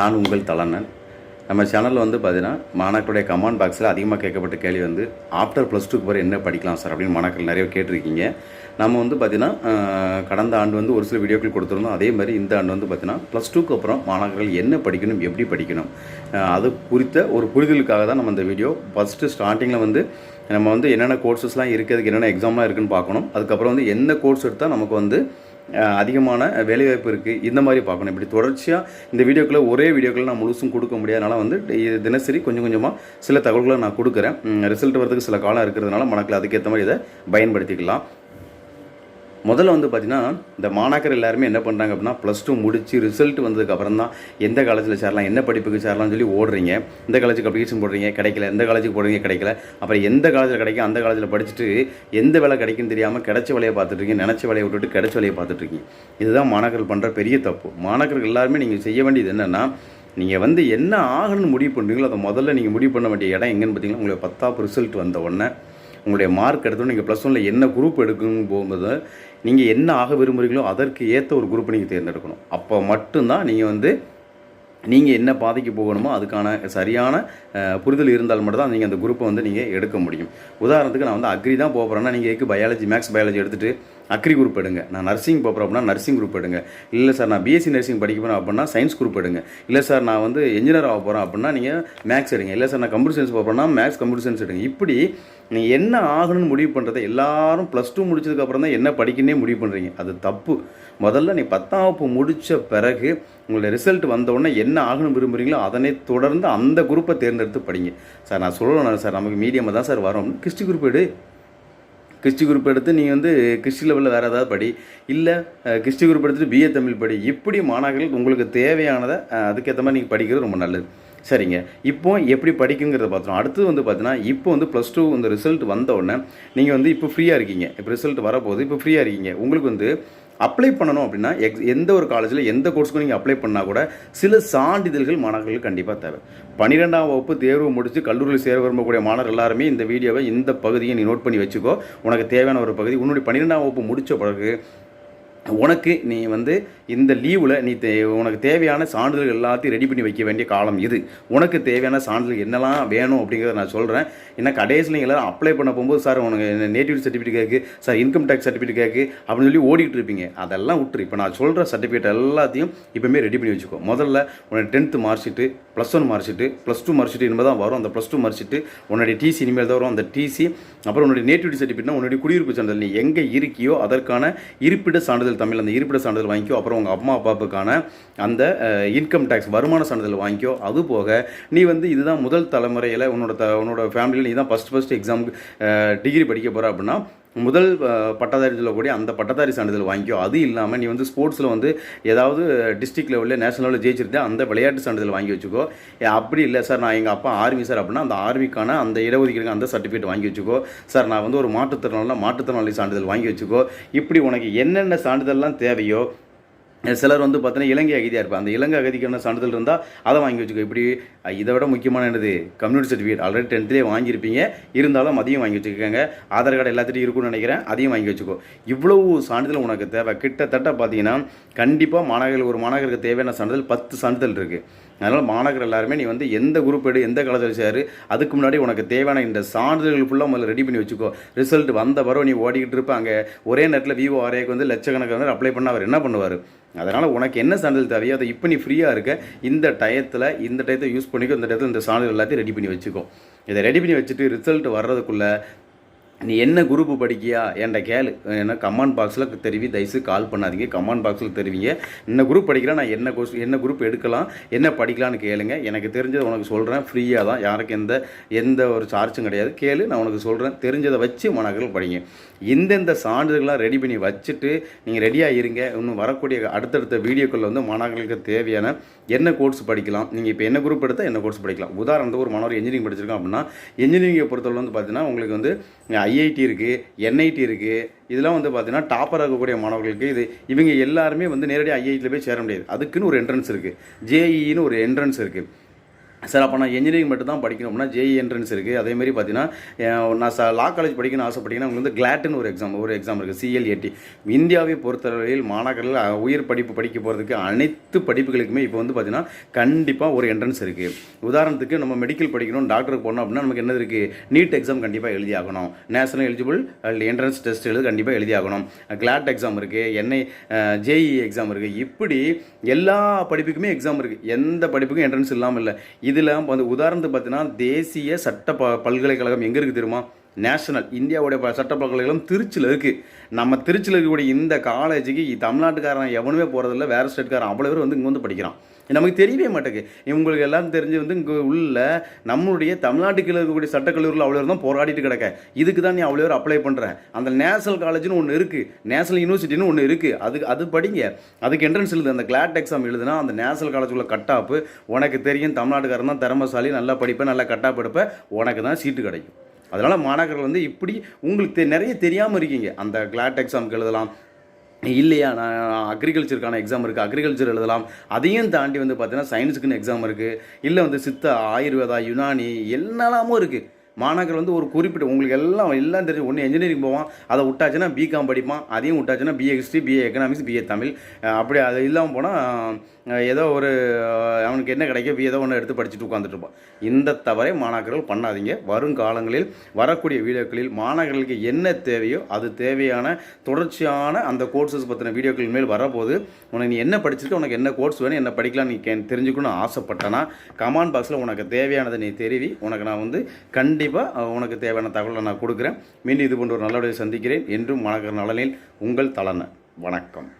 நான் உங்கள் தலனன் நம்ம சேனலில் வந்து பார்த்தீங்கன்னா மாணாக்கருடைய கமெண்ட் பாக்ஸில் அதிகமாக கேட்கப்பட்ட கேள்வி வந்து ஆஃப்டர் ப்ளஸ் டூக்கு பிறகு என்ன படிக்கலாம் சார் அப்படின்னு மாணாக்கள் நிறைய கேட்டிருக்கீங்க. நம்ம வந்து பார்த்தீங்கன்னா கடந்த ஆண்டு வந்து ஒரு சில வீடியோக்கள் கொடுத்துருந்தோம். அதே மாதிரி இந்த ஆண்டு வந்து பார்த்தீங்கன்னா ப்ளஸ் டூக்கு அப்புறம் மாணவர்கள் என்ன படிக்கணும் எப்படி படிக்கணும்? அது குறித்த ஒரு புரிதலுக்காக தான் நம்ம இந்த வீடியோ ஃபஸ்ட்டு ஸ்டார்டிங்கில் வந்து நம்ம வந்து என்னென்ன கோர்சஸ்லாம் இருக்குது அதுக்கு என்னென்ன எக்ஸாம்லாம் இருக்குதுன்னு பார்க்கணும். அதுக்கப்புறம் வந்து என்ன கோர்ஸ் எடுத்தால் நமக்கு வந்து அதிகமான வேலைவாய்ப்பு இருக்குது இந்த மாதிரி பார்க்கணும். இப்படி தொடர்ச்சியாக இந்த வீடியோக்களை ஒரே வீடியோக்களை நான் முழுசும் கொடுக்க முடியாதனால வந்து இது தினசரி கொஞ்சம் கொஞ்சமாக சில தகவல்களை நான் கொடுக்குறேன். ரிசல்ட் வரதுக்கு சில காலம் இருக்கிறதுனால மனக்கில் அதுக்கேற்ற மாதிரி இதை பயன்படுத்திக்கலாம். முதல்ல வந்து பார்த்தீங்கன்னா இந்த மாணாக்கர் எல்லாருமே என்ன பண்ணுறாங்க அப்படின்னா ப்ளஸ் டூ முடிச்சு ரிசல்ட் வந்ததுக்கப்புறம் தான் எந்த காலேஜில் சேரலாம் என்ன படிப்புக்கு சேரலாம்னு சொல்லி ஓடுறீங்க. இந்த காலேஜுக்கு அப்ளிகேஷன் போடுறீங்க கிடைக்கல. எந்த காலேஜுக்கு போடுறீங்க கிடைக்கல. அப்புறம் எந்த காலேஜில் கிடைக்கும் அந்த காலேஜில் படிச்சுட்டு எந்த வேலை கிடைக்குன்னு தெரியாமல் கிடைச்ச வேலையை பார்த்துட்ருக்கீங்க நினச்ச வேலையை விட்டுட்டு கிடைச்ச வேலையை பார்த்துட்ருக்கீங்க இதுதான் மாணாக்கர்கள் பண்ணுற பெரிய தப்பு. மாணாக்கர்கள் எல்லாருமே நீங்கள் செய்ய வேண்டியது என்னென்னா நீங்கள் வந்து என்ன ஆகணும்னு முடிவு பண்ணுறீங்களோ அதை முதல்ல நீங்கள் முடிவு பண்ண வேண்டிய இடம் எங்கேன்னு பார்த்தீங்கன்னா உங்களுக்கு பத்தாப்பு ரிசல்ட் வந்த உடனே உங்களுடைய மார்க் எடுத்தோம் நீங்கள் ப்ளஸ் ஒனில் என்ன குரூப் எடுக்கணும் போகும்போது நீங்கள் என்ன ஆக விரும்புகிறீங்களோ அதற்கு ஏற்ற ஒரு குரூப்பை நீங்கள் தேர்ந்தெடுக்கணும். அப்போ மட்டும்தான் நீங்கள் வந்து நீங்கள் என்ன பாதைக்கு போகணுமோ அதுக்கான சரியான புரிதல் இருந்தால் மட்டும்தான் நீங்கள் அந்த குரூப்பை வந்து நீங்கள் எடுக்க முடியும். உதாரணத்துக்கு நான் வந்து அக்ரி தான் போகிறேன்னா நீங்கள் எதுக்கு பயாலஜி மேக்ஸ் பயாலஜி எடுத்துகிட்டு அக்ரி குரூப் எடுங்க. நான் நர்சிங் போகிறேன் அப்படின்னா நர்சிங் குரூப் எடுங்க. இல்லை சார் நான் பிஎஸ்சி நர்சிங் படிக்க போகிறேன் அப்படின்னா சயின்ஸ் குரூப் எடுங்க. இல்லை சார் நான் வந்து இன்ஜினியர் ஆக போகிறேன் அப்படின்னா நீங்கள் மேக்ஸ் எடுங்க. இல்லை சார் நான் கம்ப்யூட்டர் சயின்ஸ் போகிறேன்னா மேக்ஸ் கம்ப்யூட்டர் சயின்ஸ் எடுங்க. இப்படி நீங்கள் என்ன ஆகணும்னு முடிவு பண்ணுறதை எல்லாரும் ப்ளஸ் டூ முடிச்சதுக்கப்புறம் தான் என்ன படிக்கணுன்னே முடிவு பண்ணுறீங்க அது தப்பு. முதல்ல நீ பத்தாம் வகுப்பு முடித்த பிறகு உங்களுடைய ரிசல்ட் வந்தவுடனே என்ன ஆகணும் விரும்புகிறீங்களோ அதனை தொடர்ந்து அந்த குரூப்பை தேர்ந்தெடுத்து படிங்க. சார் நான் சொல்லணும் சார் நமக்கு மீடியமாக தான் சார் வரும். கிறிஸ்டி குரூப் எடு. கிறிஸ்டி குரூப் எடுத்து நீ வந்து கிறிஸ்டி லெவலில் வேறு ஏதாவது படி. இல்லை கிறிஸ்டி குரூப் எடுத்துட்டு பிஏ தமிழ் படி. இப்படி மாணவர்கள் உங்களுக்கு தேவையானதை அதுக்கேற்ற மாதிரி நீங்கள் படிக்கிறது ரொம்ப நல்லது. சரிங்க. இப்போ எப்படி படிக்குங்கிறத பார்த்தோம் அடுத்தது வந்து பார்த்தீங்கன்னா இப்போ வந்து ப்ளஸ் டூ இந்த ரிசல்ட் வந்த உடனே நீங்கள் வந்து இப்போ ஃப்ரீயாக இருக்கீங்க. இப்போ ரிசல்ட் வரப்போகுது. இப்போ ஃப்ரீயாக இருக்கீங்க. உங்களுக்கு வந்து அப்ளை பண்ணணும் அப்படின்னா எக்ஸ் எந்த ஒரு காலேஜில் எந்த கோர்ஸ்க்கும் நீங்கள் அப்ளை பண்ணால் கூட சில சான்றிதழ்கள் மாணவர்களுக்கு கண்டிப்பாக தேவை. பன்னிரெண்டாம் வகுப்பு தேர்வு முடித்து கல்லூரியில் சேர விரும்பக்கூடிய மாணவர் எல்லாருமே இந்த வீடியோவை இந்த பகுதியை நீ நோட் பண்ணி வச்சுக்கோ. உனக்கு தேவையான ஒரு பகுதி. உன்னுடைய பன்னிரெண்டாம் வகுப்பு முடித்த பிறகு உனக்கு நீ வந்து இந்த லீவில் நீ தே உனக்கு தேவையான சான்றிதழ்கள் எல்லாத்தையும் ரெடி பண்ணி வைக்க வேண்டிய காலம் இது. உனக்கு தேவையான சான்றிதழ் என்னெல்லாம் வேணும் அப்படிங்கிறத நான் சொல்கிறேன் ஏன்னா கடைசியில் நீங்கள் எல்லாரும் அப்ளை பண்ண போகும்போது சார் உனக்கு நேட்டிவிட்டி சர்டிஃபிகேட் கேட்கு சார் இன்கம் டேக்ஸ் சர்டிஃபிகேட் கேட்கு அப்படின்னு சொல்லி ஓடிட்டு இருப்பீங்க. அதெல்லாம் விட்டுரு. இப்போ நான் சொல்கிற சர்டிஃபிகேட் எல்லாத்தையும் இப்போமே ரெடி பண்ணி வச்சுக்கோ. முதல்ல உன்னோட tenth mark sheet plus one mark sheet plus two mark sheet இனிமேல் தான் வரும். அந்த ப்ளஸ் டூ மார்க் ஷீட்டு உன்னுடைய டிசி இனிமேல் தான் வரும். அந்த டிசி அப்புறம் உன்னுடைய நேட்டிவிட்டி சர்டிஃபிகேட்னா உன்னுடைய குடியிருப்பு சான்றிதழ். நீ எங்கே இருக்கியோ அதற்கான இருப்பிட சான்றிதழ் தமிழ் அந்த இருப்பிட சான்றிதழ் வாங்கிக்கோ அப்புறம் உங்கள் அம்மா அப்பாவுக்கான அந்த இன்கம் டேக்ஸ் வருமான சான்றிதழ் வாங்கிக்கோ. அது போக நீ வந்து இதுதான் முதல் தலைமுறையில் உன்னோட த உன்னோட ஃபேமிலியில் நீ தான் ஃபஸ்ட் ஃபஸ்ட் எக்ஸாம் டிகிரி படிக்க போகிற அப்படின்னா முதல் பட்டதாரி சொல்லக்கூடிய அந்த பட்டதாரி சான்றிதழ் வாங்கிக்கோ. அது இல்லாமல் நீ வந்து ஸ்போர்ட்ஸில் வந்து ஏதாவது டிஸ்ட்ரிக்ட் லெவலில் நேஷனல் லெவலில் ஜெயிச்சிருந்தா அந்த விளையாட்டு சான்றிதழ் வாங்கி வச்சுக்கோ. அப்படி இல்லை சார் நான் எங்கள் அப்பா ஆர்மி சார் அப்படின்னா அந்த ஆர்மிக்கான அந்த இடஒதுக்கீடுக்கு அந்த சர்டிஃபிகேட் வாங்கி வச்சுக்கோ. சார் நான் வந்து ஒரு மாற்றுத்திறனால மாற்றுத்திறனாளி சான்றிதழ் வாங்கி வச்சுக்கோ. இப்படி உனக்கு என்னென்ன சான்றிதழ்லாம் தேவையோ சிலர் வந்து பார்த்தீங்கன்னா இலங்கை அகதியாக இருப்பாங்க. அந்த இலங்கை அகதிக்கான சான்றிதழ் இருந்தால் அதை வாங்கி வச்சுக்கோ. இப்படி இதை விட முக்கியமான என்னது? கம்யூனிட்டி சர்டிஃபிகேட் ஆல்ரெடி டென்த்லேயே வாங்கியிருப்பீங்க. இருந்தாலும் அதையும் வாங்கி வச்சுக்கோங்க. ஆதார் கார்டு எல்லாத்திட்டையும் இருக்கும்னு நினைக்கிறேன். அதையும் வாங்கி வச்சுக்கோ. இவ்வளவு சான்றிதழ் உனக்கு தேவை. கிட்டத்தட்ட பார்த்தீங்கன்னா கண்டிப்பாக மாணவர்கள் ஒரு மாணவர்களுக்கு தேவையான சான்றிதழ் பத்து சான்றிதழ் இருக்குது அதனால் மாணவர்கள் எல்லாருமே நீ வந்து எந்த குரூப் எடு எந்த காலேஜில் சேரு அதுக்கு முன்னாடி உனக்கு தேவையான இந்த சான்றிதழ்கள் ஃபுல்லாக முதல்ல ரெடி பண்ணி வச்சுக்கோ. ரிசல்ட் வந்த பிறகு நீ ஓடிக்கிட்டு இருப்ப அங்கே. ஒரே நேரத்தில் விவோ ஆர்ஏக்கு வந்து லட்சக்கணக்கான அப்ளை பண்ண அவர் என்ன பண்ணுவார்? அதனால் உனக்கு என்ன சான்றிதழ் தேவையோ அதை இப்போ நீ ஃப்ரீயாக இருக்க. இந்த டயத்தில் இந்த டயத்தை யூஸ் பண்ணிக்கோ. இந்த டயத்தில் இந்த சான்றிதழ் எல்லாத்தையும் ரெடி பண்ணி வச்சுக்கோ. இதை ரெடி பண்ணி வச்சுட்டு ரிசல்ட் வர்றதுக்குள்ளே நீ என்ன குரூப் படிக்கியா? என்கிட்ட கேளு. என்ன கமெண்ட் பாக்ஸில் தெரிவி தயவுசு கால் பண்ணாதீங்க. கமெண்ட் பாக்ஸில் தெரிவிங்க. என்ன குரூப் படிக்கிறேன் நான் என்ன கோர்ஸ் என்ன குரூப் எடுக்கலாம் என்ன படிக்கலாம்னு கேளுங்க. எனக்கு தெரிஞ்சதை உனக்கு சொல்கிறேன் ஃப்ரீயாக தான். யாருக்கு எந்த எந்த ஒரு சார்ஜும் கிடையாது. கேளு நான் உனக்கு சொல்கிறேன் தெரிஞ்சதை வச்சு மாணவர்கள் படிங்க. இந்தந்த சான்றிதழ்லாம் ரெடி பண்ணி வச்சுட்டு நீங்கள் ரெடியாக இருங்க. இன்னும் வரக்கூடிய அடுத்தடுத்த வீடியோக்களில் வந்து மாணவர்களுக்கு தேவையான என்ன கோர்ஸ் படிக்கலாம் நீங்கள் இப்போ என்ன குரூப் எடுத்தால் என்ன கோர்ஸ் படிக்கலாம். உதாரணத்துக்கு ஒரு மாணவர் இன்ஜினியரிங் படிச்சிருக்கோம் அப்படின்னா இன்ஜினியரிங்கை பொறுத்தவரை வந்து பார்த்தீங்கன்னா உங்களுக்கு வந்து ஐஐடி இருக்குது என்ஐடி இருக்குது இதெல்லாம் வந்து பார்த்திங்கன்னா டாப்பராக இருக்கக்கூடிய மாணவர்களுக்கு இது இவங்க எல்லாருமே வந்து நேரடியாக ஐஐடியில் போய் சேர முடியாது. அதுக்குன்னு ஒரு என்ட்ரன்ஸ் இருக்குது ஜேஇன்னு ஒரு என்ட்ரன்ஸ் இருக்குது சார் அப்போ நான் இன்ஜினியரிங் மட்டும் தான் படிக்கணும் அப்படின்னா ஜேஇ என்ட்ரன்ஸ் இருக்குது அதேமாரி பார்த்தீங்கன்னா நான் லா காலேஜ் படிக்கணும்னு ஆசைப்பட்டீங்கன்னா உங்களுக்கு வந்து கிளாட்டுன்னு ஒரு எக்ஸாம் ஒரு எக்ஸாம் இருக்குது சிஎல்ஏடி இந்தியாவை பொறுத்தவரையில் மாணவர்கள் உயர் படிப்பு படிக்க போகிறதுக்கு அனைத்து படிப்புகளுக்குமே இப்போ வந்து பார்த்தீங்கன்னா கண்டிப்பாக ஒரு என்ட்ரன்ஸ் இருக்குது உதாரணத்துக்கு நம்ம மெடிக்கல் படிக்கணும் டாக்டருக்கு போகணும் அப்படின்னா நமக்கு என்னது இருக்குது நீட் எக்ஸாம் கண்டிப்பாக எழுதி ஆகணும். நேஷனல் எலிஜிபிள் என்ட்ரன்ஸ் டெஸ்ட் எழுது கண்டிப்பாக எழுதி ஆகணும். கிளாட் எக்ஸாம் இருக்குது என்ஐ ஜேஇ எக்ஸாம் இருக்குது இப்படி எல்லா படிப்புக்குமே எக்ஸாம் இருக்குது எந்த படிப்புக்கும் என்ட்ரன்ஸ் இல்லாமல் இல்லை. இதில் வந்து உதாரணத்துக்கு பார்த்தீங்கன்னா தேசிய சட்ட ப பல்கலைக்கழகம் எங்கே இருக்குது தெரியுமா? நேஷனல் இந்தியாவுடைய ப- சட்ட பல்கலைக்கழகம் திருச்சியில் இருக்குது நம்ம திருச்சியில் இருக்கக்கூடிய இந்த காலேஜுக்கு தமிழ்நாட்டுக்காரன் எவனுமே போகிறதில்ல வேறு ஸ்டேட்காரன். அவ்வளோ பேர் வந்து இங்கே வந்து படிக்கிறான். நமக்கு தெரியவே மாட்டேங்குது. இவங்களுக்கு எல்லாம் தெரிஞ்சு வந்து இங்கே உள்ள நம்மளுடைய தமிழ்நாட்டுக்கு இருக்கக்கூடிய சட்டக்கல்லூரியில் அவ்வளோ தான் போராடிட்டு கிடக்க. இதுக்கு தான் நீ அவ்வளோ பேர் அப்ளை பண்ணுறேன் அந்த நேஷனல் காலேஜ்னு ஒன்று இருக்குது நேஷனல் யூனிவர்சிட்டின்னு ஒன்று இருக்குது அதுக்கு அது படிங்க. அதுக்கு என்ட்ரன்ஸ் எழுது. அந்த கிளாட் எக்ஸாம் எழுதுனா அந்த நேஷனல் காலேஜ் உள்ள கட்டாப்பு உனக்கு தெரியும் தமிழ்நாட்டுக்காரன் தான் திறமசாலி நல்லா படிப்பேன் நல்லா கட்டாப் எடுப்பேன். உனக்கு தான் சீட்டு கிடைக்கும். அதனால் மாணாக்கர்கள் வந்து இப்படி உங்களுக்கு தெ- நிறைய தெரியாமல் இருக்கீங்க. அந்த கிளாட் எக்ஸாமுக்கு எழுதலாம். இல்லையா நான் அக்ரிகல்ச்சருக்கான எக்ஸாம் இருக்குது அக்ரிகல்ச்சர் எழுதலாம். அதையும் தாண்டி வந்து பார்த்தீங்கன்னா சயின்ஸுக்குன்னு எக்ஸாம் இருக்குது இல்லை வந்து சித்தா ஆயுர்வேதா யுனானி எல்லாமும் இருக்குது மாணாக்கர் வந்து ஒரு குறிப்பிட்ட உங்களுக்கு எல்லாம் எல்லாம் தெரியும் ஒன்று இன்ஜினியரிங் போவான் அதை விட்டாச்சுன்னா பிகாம் படிப்பான் அதையும் விட்டாச்சுன்னா BA history BA economics BA Tamil. அப்படி அது இல்லாமல் போனால் ஏதோ ஒரு அவனுக்கு என்ன கிடைக்கும் ஏதோ ஒன்று எடுத்து படிச்சுட்டு உட்காந்துட்டு இருப்பான். இந்த தவறை மாணாக்கர்கள் பண்ணாதீங்க. வருங்காலங்களில் வரக்கூடிய வீடியோக்களில் மாணாக்கர்களுக்கு என்ன தேவையோ அது தேவையான தொடர்ச்சியான அந்த கோர்ஸஸ் பற்றின வீடியோக்கள் மேல் வரப்போது உனக்கு நீ என்ன படிச்சிருக்க உனக்கு என்ன கோர்ஸ் வேணும் என்ன படிக்கலாம் நீ கே தெரிஞ்சுக்கணும்னு ஆசைப்பட்டனா கமெண்ட் பாக்ஸில் உனக்கு தேவையானதை நீ தெரிவி. உனக்கு நான் வந்து கண்டிப்பாக உனக்கு தேவையான தகவலை நான் கொடுக்குறேன். மீண்டும் இது போன்ற ஒரு நல்ல சந்திக்கிறேன். என்றும் மாணவர் நலனில் உங்கள் தலன. வணக்கம்.